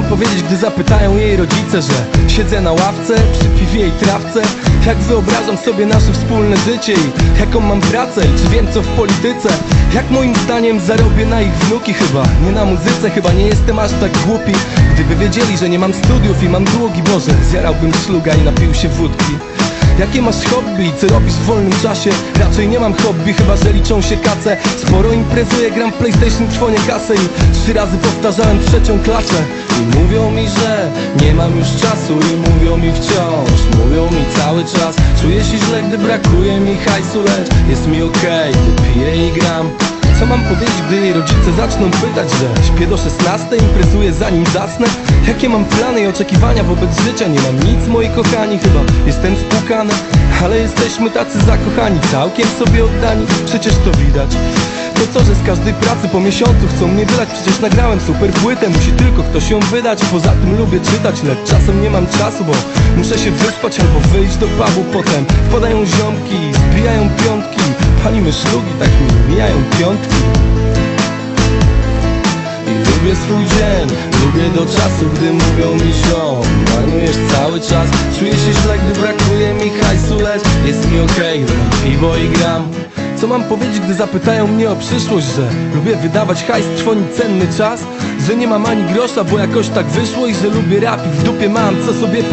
powiedzieć, gdy zapytają jej rodzice, że siedzę na ławce przy piwie i trawce? Jak wyobrażam sobie nasze wspólne życie i jaką mam pracę i czy wiem co w polityce? Jak moim zdaniem zarobię na ich wnuki chyba? Nie na muzyce, chyba nie jestem aż tak głupi Gdyby wiedzieli, że nie mam studiów i mam długi Boże Zjarałbym szluga i napił się wódki Jakie masz hobby? Co robisz w wolnym czasie? Raczej nie mam hobby, chyba że liczą się kace. Sporo imprezuję, gram w PlayStation, trwonię kasę I trzy razy powtarzałem trzecią klasę. I mówią mi, że nie mam już czasu I mówią mi wciąż, mówią mi cały czas Czuję się źle, gdy brakuje mi hajsu Lecz jest mi okej, gdy piję i gram co mam powiedzieć, gdy jej rodzice zaczną pytać, że śpię do 16, imprezuję zanim zasnę? Jakie mam plany i oczekiwania wobec życia? Nie mam nic, moi kochani, chyba jestem spłukany. Ale jesteśmy tacy zakochani, całkiem sobie oddani, przecież to widać. To co, że z każdej pracy po miesiącu chcą mnie wylać? Przecież nagrałem super płytę, musi tylko ktoś ją wydać. Poza tym lubię czytać, lecz czasem nie mam czasu Bo muszę się wyspać albo wyjść do pubu. Potem wpadają ziomki, zbijają piątki Palimy szlugi, tak mi mijają piątki. I lubię swój dzień, lubię do czasu, gdy mówią mi ziom Marnujesz cały czas, czuję się źle, gdy brakuje mi hajsu Lecz jest mi okej, gdy mam piwo i gram. Co mam powiedzieć, gdy zapytają mnie o przyszłość, że lubię wydawać hajs, trwonić cenny czas? Że nie mam ani grosza, bo jakoś tak wyszło i że lubię rap i w dupie mam, co sobie pomyśleć